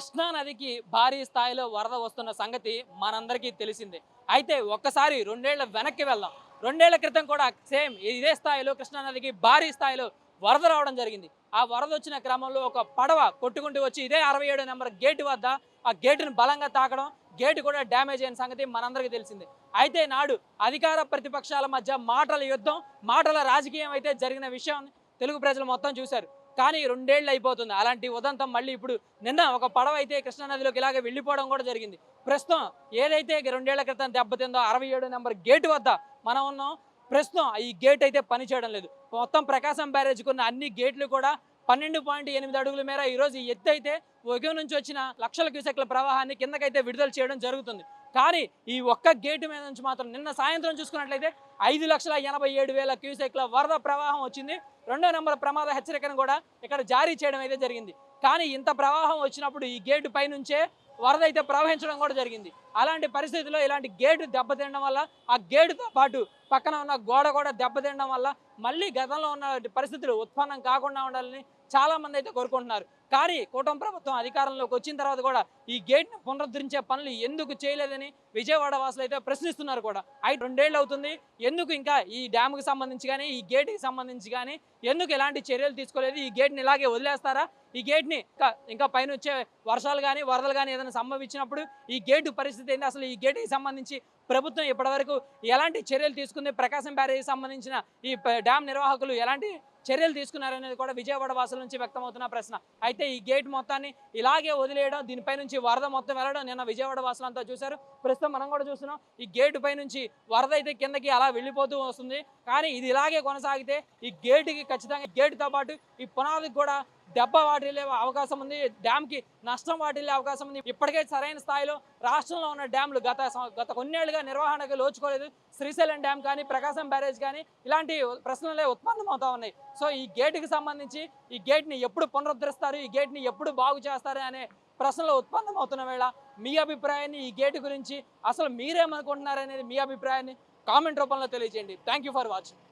కృష్ణా నదికి భారీ స్థాయిలో వరద వస్తున్న సంగతి మనందరికీ తెలిసిందే. అయితే ఒక్కసారి రెండేళ్ళ వెనక్కి వెళ్దాం. రెండేళ్ళ క్రితం కూడా సేమ్ ఇదే స్థాయిలో కృష్ణా నదికి భారీ స్థాయిలో వరద రావడం జరిగింది. ఆ వరద వచ్చిన క్రమంలో ఒక పడవ కొట్టుకుంటూ వచ్చి ఇదే అరవై ఏడు నెంబర్ గేటు వద్ద ఆ గేటును బలంగా తాకడం గేటు కూడా డ్యామేజ్ అయిన సంగతి మనందరికీ తెలిసిందే. అయితే నాడు అధికార ప్రతిపక్షాల మధ్య మాటల యుద్ధం మాటల రాజకీయం అయితే జరిగిన విషయం తెలుగు ప్రజలు మొత్తం చూశారు. కానీ రెండేళ్ళు అయిపోతుంది. అలాంటి ఉదంతం మళ్ళీ ఇప్పుడు నిన్న ఒక పడవ అయితే కృష్ణానదిలోకి ఇలాగే వెళ్ళిపోవడం కూడా జరిగింది. ప్రస్తుతం ఏదైతే రెండేళ్ళ క్రితం దెబ్బతిందో అరవై ఏడు నెంబర్ గేటు వద్ద మనం ఉన్నాం. ప్రస్తుతం ఈ గేట్ అయితే పనిచేయడం లేదు. మొత్తం ప్రకాశం బ్యారేజ్ కొన్న అన్ని గేట్లు కూడా పన్నెండు పాయింట్ ఎనిమిది అడుగుల మేర ఈరోజు ఈ ఎత్తు అయితే ఒకే నుంచి వచ్చిన లక్షల క్యూసెక్ల ప్రవాహాన్ని కిందకైతే విడుదల చేయడం జరుగుతుంది. కానీ ఈ ఒక్క గేటు మీద నుంచి మాత్రం నిన్న సాయంత్రం చూసుకున్నట్లయితే ఐదు లక్షల ఎనభై ఏడు వేల క్యూసెక్ల వరద ప్రవాహం వచ్చింది. రెండో నెంబర్ ప్రమాద హెచ్చరికను కూడా ఇక్కడ జారీ చేయడం అయితే జరిగింది. కానీ ఇంత ప్రవాహం వచ్చినప్పుడు ఈ గేటు పై నుంచే వరద అయితే ప్రవహించడం కూడా జరిగింది. అలాంటి పరిస్థితుల్లో ఇలాంటి గేటు దెబ్బతినడం వల్ల ఆ గేటుతో పాటు పక్కన ఉన్న గోడ కూడా దెబ్బతినడం వల్ల మళ్ళీ గతంలో ఉన్న పరిస్థితులు ఉత్పన్నం కాకుండా ఉండాలని చాలా మంది అయితే కోరుకుంటున్నారు. కానీ కూటమి ప్రభుత్వం అధికారంలోకి వచ్చిన తర్వాత కూడా ఈ గేట్ను పునరుద్ధరించే పనులు ఎందుకు చేయలేదని విజయవాడ వాసులు అయితే ప్రశ్నిస్తున్నారు కూడా. అయితే రెండేళ్ళు అవుతుంది. ఎందుకు ఇంకా ఈ డ్యామ్కి సంబంధించి కానీ ఈ గేట్కి సంబంధించి కానీ ఎందుకు ఎలాంటి చర్యలు తీసుకోలేదు? ఈ గేట్ని ఇలాగే వదిలేస్తారా? ఈ గేట్ని ఇంకా ఇంకా పైన వచ్చే వర్షాలు కానీ వరదలు కానీ ఏదైనా సంభవించినప్పుడు ఈ గేటు పరిస్థితి ఏంటి అసలు ఈ గేట్కి సంబంధించి ప్రభుత్వం ఇప్పటివరకు ఎలాంటి చర్యలు తీసుకుంది? ప్రకాశం బ్యారేజీకి సంబంధించిన ఈ డ్యామ్ నిర్వాహకులు ఎలాంటి చర్యలు తీసుకున్నారనేది కూడా విజయవాడ వాసుల నుంచి వ్యక్తమవుతున్న ప్రశ్న. అయితే ఈ గేట్ మొత్తాన్ని ఇలాగే వదిలేయడం దీనిపై నుంచి వరద మొత్తం వెళ్ళడం నిన్న విజయవాడ వాసులంతా చూశారు. ప్రస్తుతం మనం కూడా చూస్తున్నాం ఈ గేటు పై నుంచి వరద అయితే కిందకి అలా వెళ్ళిపోతూ వస్తుంది. కానీ ఇది ఇలాగే కొనసాగితే ఈ గేటుకి ఖచ్చితంగా గేటుతో పాటు ఈ పునాదికి కూడా దెబ్బ వాటిల్లే అవకాశం ఉంది. డ్యామ్కి నష్టం వాటిల్లే అవకాశం ఉంది. ఇప్పటికే సరైన స్థాయిలో రాష్ట్రంలో ఉన్న డ్యామ్లు గత గత కొన్నేళ్ళుగా నిర్వహణకు లోచుకోలేదు. శ్రీశైలం డ్యామ్ కానీ ప్రకాశం బ్యారేజ్ కానీ ఇలాంటి ప్రశ్నలే ఉత్పన్నమవుతా ఉన్నాయి. సో ఈ గేటుకి సంబంధించి ఈ గేట్ని ఎప్పుడు పునరుద్ధరిస్తారు? ఈ గేట్ని ఎప్పుడు బాగు చేస్తారు? అనే ప్రశ్నలు ఉత్పన్నమవుతున్న వేళ మీ అభిప్రాయాన్ని ఈ గేటు గురించి అసలు మీరేమనుకుంటున్నారనేది మీ అభిప్రాయాన్ని కామెంట్ రూపంలో తెలియజేయండి. Thank you for watching.